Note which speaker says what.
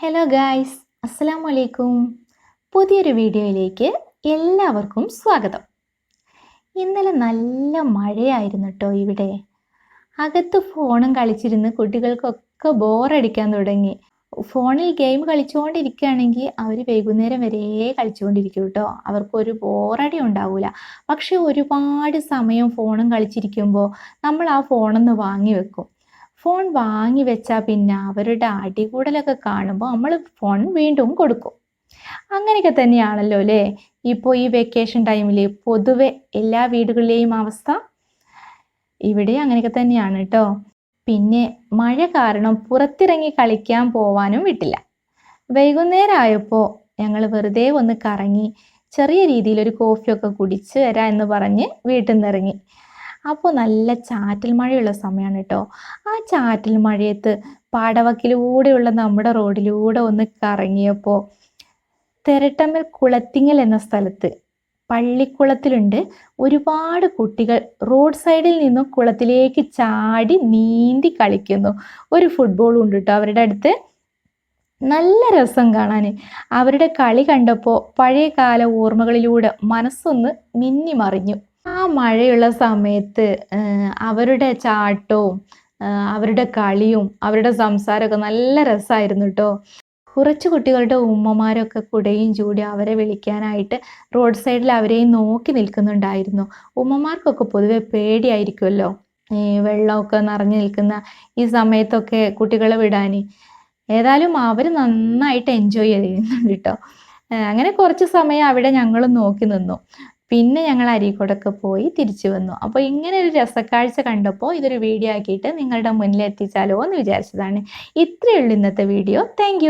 Speaker 1: Hello guys അസ്സലാമു വലൈക്കും പുതിയൊരു വീഡിയോയിലേക്ക് എല്ലാവർക്കും സ്വാഗതം. ഇന്നലെ നല്ല മഴയായിരുന്നു കേട്ടോ ഇവിടെ. അകത്ത് ഫോണും കളിച്ചിരുന്ന് കുട്ടികൾക്കൊക്കെ ബോറടിക്കാൻ തുടങ്ങി. ഫോണിൽ ഗെയിം കളിച്ചുകൊണ്ടിരിക്കുകയാണെങ്കിൽ അവർ വൈകുന്നേരം വരെ കളിച്ചുകൊണ്ടിരിക്കും കേട്ടോ അവർക്കൊരു ബോറടി ഉണ്ടാവില്ല പക്ഷേ ഒരുപാട് സമയം ഫോണും കളിച്ചിരിക്കുമ്പോൾ നമ്മൾ ആ ഫോണൊന്ന് വാങ്ങി വെക്കും. ഫോൺ വാങ്ങി വെച്ചാൽ പിന്നെ അവരുടെ അടികൂടലൊക്കെ കാണുമ്പോൾ നമ്മൾ ഫോൺ വീണ്ടും കൊടുക്കും. അങ്ങനെയൊക്കെ തന്നെയാണല്ലോ അല്ലേ? ഇപ്പോൾ ഈ വെക്കേഷൻ ടൈമിൽ പൊതുവെ എല്ലാ വീടുകളിലെയും അവസ്ഥ ഇവിടെ അങ്ങനെയൊക്കെ തന്നെയാണ് കേട്ടോ. പിന്നെ മഴ കാരണം പുറത്തിറങ്ങി കളിക്കാൻ പോവാനും വിട്ടില്ല. വൈകുന്നേരം ആയപ്പോൾ ഞങ്ങൾ വെറുതെ ഒന്ന് കറങ്ങി ചെറിയ രീതിയിൽ ഒരു കോഫിയൊക്കെ കുടിച്ച് വരാം എന്ന് പറഞ്ഞ് വീട്ടിൽ നിന്ന് ഇറങ്ങി അപ്പോൾ നല്ല ചാറ്റൽ മഴയുള്ള സമയമാണ് കേട്ടോ ആ ചാറ്റൽ മഴയത്ത് പാടവക്കിലൂടെയുള്ള നമ്മുടെ റോഡിലൂടെ ഒന്ന് കറങ്ങിയപ്പോൾ തെരട്ടമ്മൽ കുളത്തിങ്ങൽ എന്ന സ്ഥലത്ത് പള്ളിക്കുളത്തിലുണ്ട്. ഒരുപാട് കുട്ടികൾ റോഡ് സൈഡിൽ നിന്നും കുളത്തിലേക്ക് ചാടി നീന്തി കളിക്കുന്നു. ഒരു ഫുട്ബോളും ഉണ്ട് കേട്ടോ അവരുടെ അടുത്ത്. നല്ല രസം കാണാൻ അവരുടെ കളി കണ്ടപ്പോൾ പഴയ കാല ഓർമ്മകളിലൂടെ മനസ്സൊന്ന് മിന്നി മറിഞ്ഞു ആ മഴയുള്ള സമയത്ത് അവരുടെ ചാട്ടവും അവരുടെ കളിയും അവരുടെ സംസാരമൊക്കെ നല്ല രസമായിരുന്നു കേട്ടോ കുറച്ച് കുട്ടികളുടെ ഉമ്മമാരൊക്കെ കുടയും ചൂടി അവരെ വിളിക്കാനായിട്ട് റോഡ് സൈഡിൽ അവരെയും നോക്കി നിൽക്കുന്നുണ്ടായിരുന്നു. ഉമ്മമാർക്കൊക്കെ പൊതുവെ പേടിയായിരിക്കുമല്ലോ ഈ വെള്ളമൊക്കെ നിറഞ്ഞു നിൽക്കുന്ന ഈ സമയത്തൊക്കെ കുട്ടികളെ വിടാൻ ഏതായാലും അവർ നന്നായിട്ട് എൻജോയ് ചെയ്യുന്നുണ്ട് കേട്ടോ അങ്ങനെ കുറച്ച് സമയം അവിടെ ഞങ്ങൾ നോക്കി നിന്നു. പിന്നെ ഞങ്ങൾ അരീക്കോടൊക്കെ പോയി തിരിച്ചു വന്നു. അപ്പോൾ ഇങ്ങനെ ഒരു രസക്കാഴ്ച കണ്ടപ്പോൾ ഇതൊരു വീഡിയോ ആക്കിയിട്ട് നിങ്ങളുടെ മുന്നിൽ എത്തിച്ചാലോ എന്ന് വിചാരിച്ചതാണ്. ഇത്രയുള്ളൂ ഇന്നത്തെ വീഡിയോ താങ്ക്